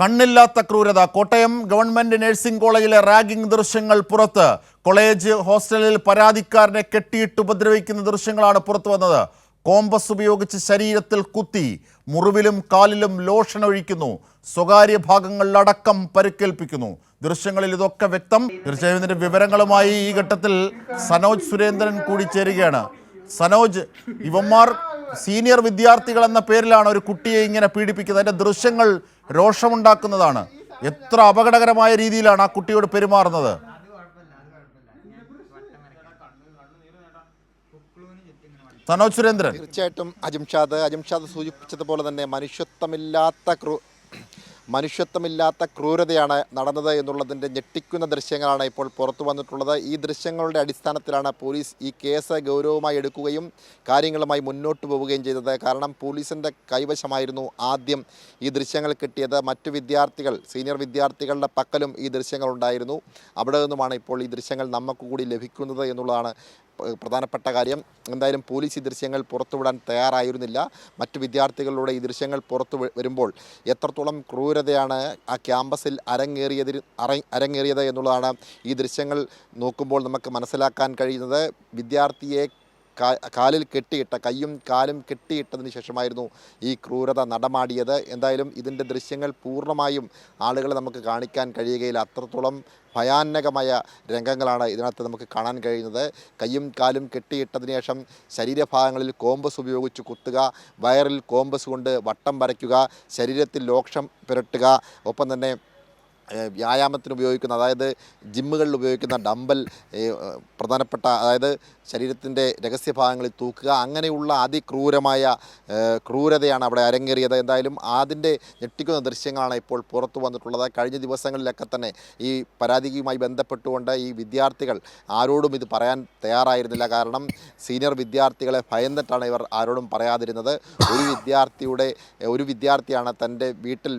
കണ്ണില്ലാത്ത ക്രൂരത. Kottayam government nursing കോളേജിലെ ragging ദൃശ്യങ്ങൾ പുറത്ത്. കോളേജ് ഹോസ്റ്റലിൽ പരാതിക്കാരനെ കെട്ടിയിട്ട് ഉപദ്രവിക്കുന്ന ദൃശ്യങ്ങളാണ് പുറത്തു വന്നത്. കോമ്പസ് ഉപയോഗിച്ച് ശരീരത്തിൽ കുത്തി മുറിവിലും കാലിലും ലോഷൻ ഒഴിക്കുന്നു സ്വകാര്യ ഭാഗങ്ങളിലടക്കം പരിക്കേൽപ്പിക്കുന്നു. ദൃശ്യങ്ങളിൽ ഇതൊക്കെ വ്യക്തം. തീർച്ചയായും വിവരങ്ങളുമായി ഈ ഘട്ടത്തിൽ സനോജ് സുരേന്ദ്രൻ കൂടി ചേരുകയാണ്. സനോജ് ഇവന്മാർ സീനിയർ വിദ്യാർത്ഥികൾ എന്ന പേരിലാണ് ഒരു കുട്ടിയെ ഇങ്ങനെ പീഡിപ്പിക്കുന്നത്. അതിന്റെ ദൃശ്യങ്ങൾ രോഷമുണ്ടാക്കുന്നതാണ്. എത്ര അപകടകരമായ രീതിയിലാണ് ആ കുട്ടിയോട് പെരുമാറുന്നത്. സനോജ് സുരേന്ദ്രൻ. തീർച്ചയായിട്ടും അജിംഷാദ് അജിംഷാദ് സൂചിപ്പിച്ചതുപോലെ തന്നെ മനുഷ്യത്വമില്ലാത്ത മനുഷ്യത്വമില്ലാത്ത ക്രൂരതയാണ് നടന്നത് എന്നുള്ളതിന്റെ ഞെട്ടിക്കുന്ന ദൃശ്യങ്ങളാണ് ഇപ്പോൾ പുറത്തു വന്നിട്ടുള്ളത്. ഈ ദൃശ്യങ്ങളുടെ അടിസ്ഥാനത്തിലാണ് പോലീസ് ഈ കേസ് ഗൗരവമായി എടുക്കുകയും കാര്യങ്ങളുമായി മുന്നോട്ട് പോവുകയും ചെയ്തത്. കാരണം പോലീസിന്റെ കൈവശമായിരുന്നു ആദ്യം ഈ ദൃശ്യങ്ങൾ കിട്ടിയത്. മറ്റു വിദ്യാർത്ഥികൾ സീനിയർ വിദ്യാർത്ഥികളുടെ പക്കലും ഈ ദൃശ്യങ്ങളുണ്ടായിരുന്നു അവിടെ നിന്നുമാണ് ഇപ്പോൾ ഈ ദൃശ്യങ്ങൾ നമുക്ക് കൂടി ലഭിക്കുന്നത് എന്നുള്ളതാണ് പ്രധാനപ്പെട്ട കാര്യം എന്തായാലും പോലീസ് ഈ ദൃശ്യങ്ങൾ പുറത്തുവിടാൻ തയ്യാറായിരുന്നില്ല. മറ്റു വിദ്യാർത്ഥികളിലൂടെ ഈ ദൃശ്യങ്ങൾ പുറത്തു വരുമ്പോൾ എത്രത്തോളം ക്രൂരതയാണ് ആ ക്യാമ്പസിൽ അരങ്ങേറിയതിൽ അറ അരങ്ങേറിയത് എന്നുള്ളതാണ് ഈ ദൃശ്യങ്ങൾ നോക്കുമ്പോൾ നമുക്ക് മനസ്സിലാക്കാൻ കഴിയുന്നത്. വിദ്യാർത്ഥിയെ കാലിൽ കെട്ടിയിട്ട കയ്യും കാലും കെട്ടിയിട്ടതിന് ശേഷമായിരുന്നു ഈ ക്രൂരത നടമാടിയത്. എന്തായാലും ഇതിന്റെ ദൃശ്യങ്ങൾ പൂർണമായും ആളുകളെ നമുക്ക് കാണിക്കാൻ കഴിയുകയില്ല. അത്രത്തോളം ഭയാനകമായ രംഗങ്ങളാണ് ഇതിനകത്ത് നമുക്ക് കാണാൻ കഴിയുന്നത്. കയ്യും കാലും കെട്ടിയിട്ടതിന് ശേഷം ശരീരഭാഗങ്ങളിൽ കോമ്പസ് ഉപയോഗിച്ച് കുത്തുക വയറിൽ കോമ്പസ് കൊണ്ട് വട്ടം വരയ്ക്കുക ശരീരത്തിൽ ലോക്ഷം പുരട്ടുക ഒപ്പം തന്നെ വ്യായാമത്തിന് ഉപയോഗിക്കുന്ന അതായത് ജിമ്മുകളിൽ ഉപയോഗിക്കുന്ന ഡമ്പൽ പ്രധാനപ്പെട്ട അതായത് ശരീരത്തിന്റെ രഹസ്യഭാഗങ്ങളിൽ തൂക്കുക അങ്ങനെയുള്ള അതിക്രൂരമായ ക്രൂരതയാണ് അവിടെ അരങ്ങേറിയത്. എന്തായാലും അതിന്റെ ഞെട്ടിക്കുന്ന ദൃശ്യങ്ങളാണ് ഇപ്പോൾ പുറത്തു വന്നിട്ടുള്ളത്. കഴിഞ്ഞ ദിവസങ്ങളിലൊക്കെ തന്നെ ഈ പരാതിയുമായി ബന്ധപ്പെട്ടുകൊണ്ട് ഈ വിദ്യാർത്ഥികൾ ആരോടും ഇത് പറയാൻ തയ്യാറായിരുന്നില്ല. കാരണം സീനിയർ വിദ്യാർത്ഥികളെ ഭയന്നിട്ടാണ് ഇവർ ആരോടും പറയാതിരുന്നത്. ഒരു വിദ്യാർത്ഥിയുടെ ഒരു വിദ്യാർത്ഥിയാണ് തന്റെ വീട്ടിൽ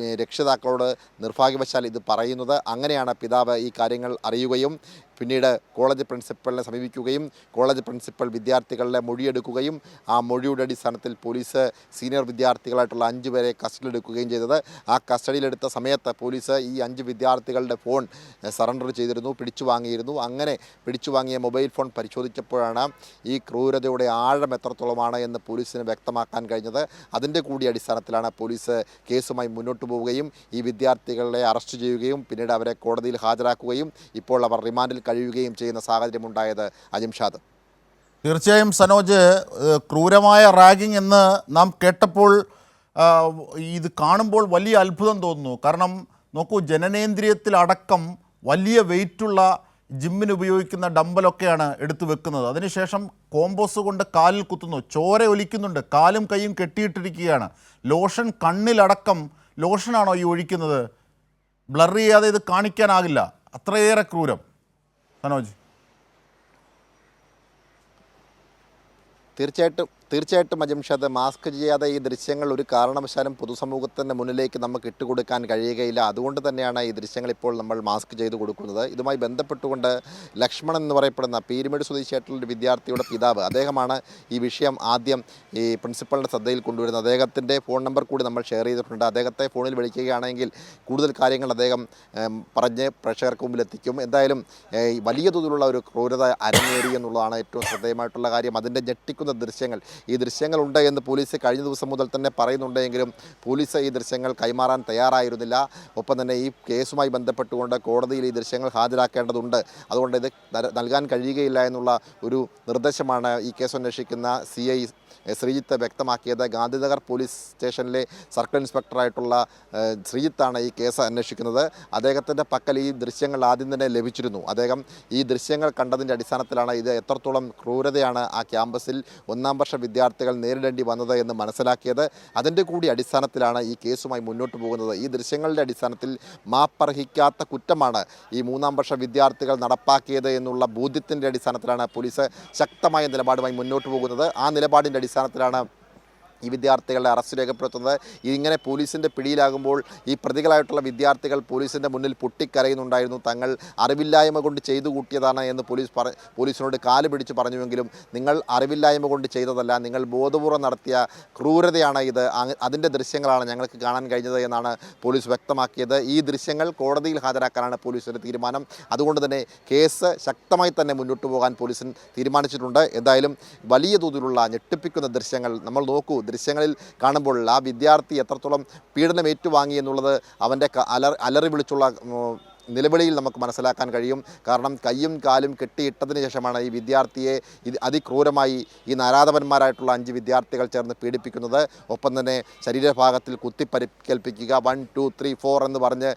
രക്ഷിതാക്കളോട് നിർഭാഗ്യവശാൽ ഇത് പറയുന്നത്. അങ്ങനെയാണ് പിതാവ് ഈ കാര്യങ്ങൾ അറിയുകയും പിന്നീട് കോളേജ് പ്രിൻസിപ്പലിനെ സമീപിക്കുകയും കോളേജ് പ്രിൻസിപ്പൽ വിദ്യാർത്ഥികളുടെ മൊഴിയെടുക്കുകയും ആ മൊഴിയുടെ അടിസ്ഥാനത്തിൽ പോലീസ് സീനിയർ വിദ്യാർത്ഥികളായിട്ടുള്ള അഞ്ച് പേരെ കസ്റ്റഡിയിലെടുക്കുകയും ചെയ്തത്. ആ കസ്റ്റഡിയിലെടുത്ത സമയത്ത് പോലീസ് ഈ അഞ്ച് വിദ്യാർത്ഥികളുടെ ഫോൺ സറണ്ടർ ചെയ്തിരുന്നു പിടിച്ചു വാങ്ങിയിരുന്നു അങ്ങനെ പിടിച്ചു വാങ്ങിയ മൊബൈൽ ഫോൺ പരിശോധിച്ചപ്പോഴാണ് ഈ ക്രൂരതയുടെ ആഴം എത്രത്തോളമാണ് എന്ന് പോലീസിന് വ്യക്തമാക്കാൻ കഴിഞ്ഞത്. അതിന്റെ കൂടി അടിസ്ഥാനത്തിലാണ് പോലീസ് കേസുമായി മുന്നോട്ട് പോവുകയും ഈ വിദ്യാർത്ഥികളെ അറസ്റ്റ് ചെയ്യുകയും പിന്നീട് അവരെ കോടതിയിൽ ഹാജരാക്കുകയും ഇപ്പോൾ അവർ റിമാൻഡിൽ കഴിയുകയും ചെയ്യുന്ന സാഹചര്യമുണ്ടായത് അജിംഷാദ് തീർച്ചയായും സനോജ് ക്രൂരമായ റാഗിംഗ് എന്ന് നാം കേട്ടപ്പോൾ ഇത് കാണുമ്പോൾ വലിയ അത്ഭുതം തോന്നുന്നു. കാരണം നോക്കൂ ജനനേന്ദ്രിയത്തിലടക്കം വലിയ വെയിറ്റുള്ള ജിമ്മിന് ഉപയോഗിക്കുന്ന ഡമ്പലൊക്കെയാണ് എടുത്തു വെക്കുന്നത്. അതിനുശേഷം കോമ്പോസ് കൊണ്ട് കാലിൽ കുത്തുന്നു. ചോര ഒലിക്കുന്നുണ്ട്. കാലും കൈയും കെട്ടിയിട്ടിരിക്കുകയാണ്. ലോഷൻ കണ്ണിലടക്കം ലോഷനാണോ ഈ ഒഴിക്കുന്നത്? ബ്ലർ ചെയ്യാതെ ഇത് കാണിക്കാനാകില്ല. അത്രയേറെ ക്രൂരം. സനോജ് തീർച്ചയായിട്ടും. തീർച്ചയായിട്ടും അജംഷാദ് മാസ്ക് ചെയ്യാതെ ഈ ദൃശ്യങ്ങൾ ഒരു കാരണവശാലും പൊതുസമൂഹത്തിന്റെ മുന്നിലേക്ക് നമുക്ക് ഇട്ടുകൊടുക്കാൻ കഴിയുകയില്ല. അതുകൊണ്ട് തന്നെയാണ് ഈ ദൃശ്യങ്ങൾ ഇപ്പോൾ നമ്മൾ മാസ്ക് ചെയ്ത് കൊടുക്കുന്നത്. ഇതുമായി ബന്ധപ്പെട്ടുകൊണ്ട് ലക്ഷ്മണൻ എന്ന് പറയപ്പെടുന്ന പീരുമേട് സ്വദേശിയായിട്ടുള്ള ഒരു വിദ്യാർത്ഥിയുടെ പിതാവ് അദ്ദേഹമാണ് ഈ വിഷയം ആദ്യം ഈ പ്രിൻസിപ്പളിന്റെ ശ്രദ്ധയിൽ കൊണ്ടുവരുന്നത്. അദ്ദേഹത്തിന്റെ ഫോൺ നമ്പർ കൂടി നമ്മൾ ഷെയർ ചെയ്തിട്ടുണ്ട്. അദ്ദേഹത്തെ ഫോണിൽ വിളിക്കുകയാണെങ്കിൽ കൂടുതൽ കാര്യങ്ങൾ അദ്ദേഹം പറഞ്ഞ് പ്രേക്ഷകർക്ക് മുമ്പിൽ എത്തിക്കും. എന്തായാലും വലിയ തോതിലുള്ള ഒരു ക്രൂരത അരങ്ങേറി എന്നുള്ളതാണ് ഏറ്റവും ശ്രദ്ധേയമായിട്ടുള്ള കാര്യം. അതിന്റെ ഞെട്ടിക്കുന്ന ദൃശ്യങ്ങൾ ഈ ദൃശ്യങ്ങളുണ്ട് എന്ന് പോലീസ് കഴിഞ്ഞ ദിവസം മുതൽ തന്നെ പറയുന്നുണ്ടെങ്കിലും പോലീസ് ഈ ദൃശ്യങ്ങൾ കൈമാറാൻ തയ്യാറായിരുന്നില്ല. ഒപ്പം തന്നെ ഈ കേസുമായി ബന്ധപ്പെട്ടുകൊണ്ട് കോടതിയിൽ ഈ ദൃശ്യങ്ങൾ ഹാജരാക്കേണ്ടതുണ്ട്. അതുകൊണ്ട് ഇത് നൽകാൻ കഴിയുകയില്ല എന്നുള്ള ഒരു നിർദ്ദേശമാണ് ഈ കേസ് അന്വേഷിക്കുന്ന സി ശ്രീജിത്ത് വ്യക്തമാക്കിയത്. ഗാന്ധിനഗർ പോലീസ് സ്റ്റേഷനിലെ സർക്കിൾ ഇൻസ്പെക്ടറായിട്ടുള്ള ശ്രീജിത്താണ് ഈ കേസ് അന്വേഷിക്കുന്നത്. അദ്ദേഹത്തിന്റെ പക്കൽ ഈ ദൃശ്യങ്ങൾ ആദ്യം തന്നെ ലഭിച്ചിരുന്നു. അദ്ദേഹം ഈ ദൃശ്യങ്ങൾ കണ്ടതിന്റെ അടിസ്ഥാനത്തിലാണ് ഇത് എത്രത്തോളം ക്രൂരതയാണ് ആ ക്യാമ്പസിൽ ഒന്നാം വർഷ വിദ്യാർത്ഥികൾ നേരിടേണ്ടി വന്നത് എന്ന് മനസ്സിലാക്കിയത്. അതിന്റെ കൂടി അടിസ്ഥാനത്തിലാണ് ഈ കേസുമായി മുന്നോട്ട് പോകുന്നത്. ഈ ദൃശ്യങ്ങളുടെ അടിസ്ഥാനത്തിൽ മാപ്പർഹിക്കാത്ത കുറ്റമാണ് ഈ മൂന്നാം വർഷ വിദ്യാർത്ഥികൾ നടപ്പാക്കിയത് എന്നുള്ള ബോധ്യത്തിന്റെ അടിസ്ഥാനത്തിലാണ് പോലീസ് ശക്തമായ നിലപാടുമായി മുന്നോട്ട് പോകുന്നത്. ആ നിലപാടിന്റെ അടിസ്ഥാനത്തിലാണ് ഈ വിദ്യാർത്ഥികളുടെ അറസ്റ്റ് രേഖപ്പെടുത്തുന്നത്. ഇങ്ങനെ പോലീസിന്റെ പിടിയിലാകുമ്പോൾ ഈ പ്രതികളായിട്ടുള്ള വിദ്യാർത്ഥികൾ പോലീസിന്റെ മുന്നിൽ പൊട്ടിക്കരയുന്നുണ്ടായിരുന്നു. തങ്ങൾ അറിവില്ലായ്മ കൊണ്ട് ചെയ്തു കൂട്ടിയതാണ് എന്ന് പോലീസ് പറ പോലീസിനോട് കാൽ പിടിച്ച് പറഞ്ഞുവെങ്കിലും നിങ്ങൾ അറിവില്ലായ്മ കൊണ്ട് ചെയ്തതല്ല നിങ്ങൾ ബോധപൂർവം നടത്തിയ ക്രൂരതയാണ് ഇത്. അതിന്റെ ദൃശ്യങ്ങളാണ് ഞങ്ങൾക്ക് കാണാൻ കഴിഞ്ഞത് എന്നാണ് പോലീസ് വ്യക്തമാക്കിയത്. ഈ ദൃശ്യങ്ങൾ കോടതിയിൽ ഹാജരാക്കാനാണ് പോലീസിന്റെ തീരുമാനം. അതുകൊണ്ട് തന്നെ കേസ് ശക്തമായി തന്നെ മുന്നോട്ട് പോകാൻ പോലീസിന് തീരുമാനിച്ചിട്ടുണ്ട്. എന്തായാലും വലിയ തോതിലുള്ള ഞെട്ടിപ്പിക്കുന്ന ദൃശ്യങ്ങൾ നമ്മൾ നോക്കൂ. ദൃശ്യങ്ങളിൽ കാണുമ്പോൾ ആ വിദ്യാർത്ഥി എത്രത്തോളം പീഡനം ഏറ്റുവാങ്ങി എന്നുള്ളത് അവന്റെ അലറി വിളിച്ചുള്ള നിലവിളിയിൽ നമുക്ക് മനസ്സിലാക്കാൻ കഴിയും. കാരണം കയ്യും കാലും കെട്ടിയിട്ടതിന് ശേഷമാണ് ഈ വിദ്യാർത്ഥിയെ ഇത് അതിക്രൂരമായി ഈ നാരാധവന്മാരായിട്ടുള്ള അഞ്ച് വിദ്യാർത്ഥികൾ ചേർന്ന് പീഡിപ്പിക്കുന്നത്. ഒപ്പം തന്നെ ശരീരഭാഗത്തിൽ കുത്തിപ്പരിക്കേൽപ്പിക്കുക വൺ ടു ത്രീ ഫോർ എന്ന് പറഞ്ഞ്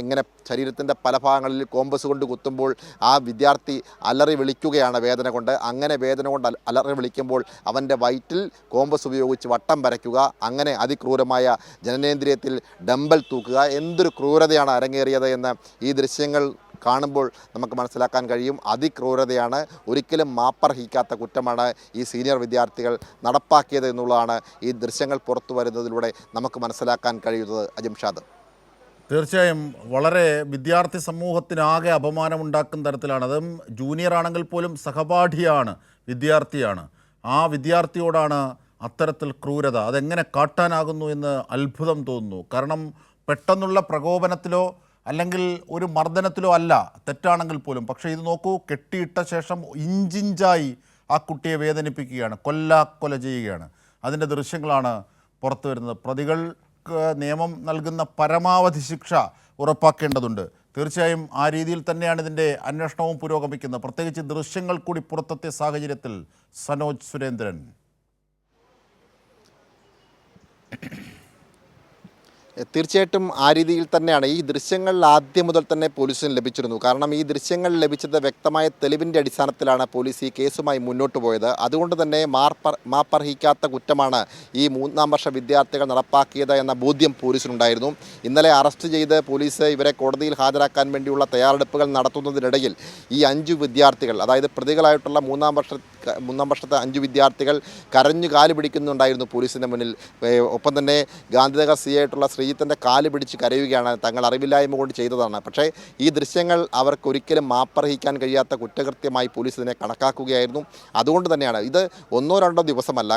എങ്ങനെ ശരീരത്തിന്റെ പല ഭാഗങ്ങളിൽ കോമ്പസ് കൊണ്ട് കുത്തുമ്പോൾ ആ വിദ്യാർത്ഥി അലറി വിളിക്കുകയാണ് വേദന കൊണ്ട്. അങ്ങനെ വേദന കൊണ്ട് അല- അലറി വിളിക്കുമ്പോൾ അവന്റെ വയറ്റിൽ കോമ്പസ് ഉപയോഗിച്ച് വട്ടം വരയ്ക്കുക. അങ്ങനെ അതിക്രൂരമായ ജനനേന്ദ്രിയത്തിൽ ഡമ്പൽ തൂക്കുക. എന്തൊരു ക്രൂരതയാണ് അരങ്ങേറിയത് എന്ന് ഈ ദൃശ്യങ്ങൾ കാണുമ്പോൾ നമുക്ക് മനസ്സിലാക്കാൻ കഴിയും. അതിക്രൂരതയാണ്. ഒരിക്കലും മാപ്പർഹിക്കാത്ത കുറ്റമാണ് ഈ സീനിയർ വിദ്യാർത്ഥികൾ നടപ്പാക്കിയത് എന്നുള്ളതാണ് ഈ ദൃശ്യങ്ങൾ പുറത്തു വരുന്നതിലൂടെ നമുക്ക് മനസ്സിലാക്കാൻ കഴിയുന്നത്. അജിംഷാദ്. തീർച്ചയായും വളരെ വിദ്യാർത്ഥി സമൂഹത്തിനാകെ അപമാനമുണ്ടാക്കുന്ന തരത്തിലാണ്. അതും ജൂനിയർ ആണെങ്കിൽ പോലും സഹപാഠിയാണ് വിദ്യാർത്ഥിയാണ്. ആ വിദ്യാർത്ഥിയോടാണ് അത്തരത്തിൽ ക്രൂരത. അതെങ്ങനെ കാട്ടാനാകുന്നു എന്ന് അത്ഭുതം തോന്നുന്നു. കാരണം പെട്ടെന്നുള്ള പ്രകോപനത്തിലോ അല്ലെങ്കിൽ ഒരു മർദ്ദനത്തിലോ അല്ല തെറ്റാണെങ്കിൽ പോലും. പക്ഷേ ഇത് നോക്കൂ കെട്ടിയിട്ട ശേഷം ഇഞ്ചിഞ്ചായി ആ കുട്ടിയെ വേദനിപ്പിക്കുകയാണ് കൊല്ലാക്കൊല ചെയ്യുകയാണ്. അതിന്റെ ദൃശ്യങ്ങളാണ് പുറത്തു വരുന്നത് പ്രതികൾക്ക് നിയമം നൽകുന്ന പരമാവധി ശിക്ഷ ഉറപ്പാക്കേണ്ടതുണ്ട്. തീർച്ചയായും ആ രീതിയിൽ തന്നെയാണ് ഇതിന്റെ അന്വേഷണവും പുരോഗമിക്കുന്നത്. പ്രത്യേകിച്ച് ദൃശ്യങ്ങൾ കൂടി പുറത്തെത്തിയ സാഹചര്യത്തിൽ സനോജ് സുരേന്ദ്രൻ. തീർച്ചയായിട്ടും ആ രീതിയിൽ തന്നെയാണ് ഈ ദൃശ്യങ്ങൾ ആദ്യം മുതൽ തന്നെ പോലീസിന് ലഭിച്ചിരുന്നു. കാരണം ഈ ദൃശ്യങ്ങൾ ലഭിച്ചത് വ്യക്തമായ തെളിവിന്റെ അടിസ്ഥാനത്തിലാണ് പോലീസ് ഈ കേസുമായി മുന്നോട്ട് പോയത്. അതുകൊണ്ട് തന്നെ മാർപ്പർ മാപ്പർഹിക്കാത്ത കുറ്റമാണ് ഈ മൂന്നാം വർഷ വിദ്യാർത്ഥികൾ നടപ്പാക്കിയത് എന്ന ബോധ്യം പോലീസിനുണ്ടായിരുന്നു. ഇന്നലെ അറസ്റ്റ് ചെയ്ത് പോലീസ് ഇവരെ കോടതിയിൽ ഹാജരാക്കാൻ വേണ്ടിയുള്ള തയ്യാറെടുപ്പുകൾ നടത്തുന്നതിനിടയിൽ ഈ അഞ്ചു വിദ്യാർത്ഥികൾ അതായത് പ്രതികളായിട്ടുള്ള മൂന്നാം വർഷ മൂന്നാം വർഷത്തെ അഞ്ച് വിദ്യാർത്ഥികൾ കരഞ്ഞു കാൽ പിടിക്കുന്നുണ്ടായിരുന്നു പോലീസിന്റെ മുന്നിൽ. ഒപ്പം തന്നെ ഗാന്ധിനഗർ സി ആയിട്ടുള്ള ശ്രീജിത്തിന്റെ കാൽ പിടിച്ച് കരയുകയാണ് തങ്ങൾ അറിവില്ലായ്മ കൊണ്ട് ചെയ്തതാണ്. പക്ഷേ ഈ ദൃശ്യങ്ങൾ അവർക്ക് ഒരിക്കലും മാപ്പർഹിക്കാൻ കഴിയാത്ത കുറ്റകൃത്യമായി പോലീസ് ഇതിനെ കണക്കാക്കുകയായിരുന്നു. അതുകൊണ്ട് തന്നെയാണ് ഇത് ഒന്നോ രണ്ടോ ദിവസമല്ല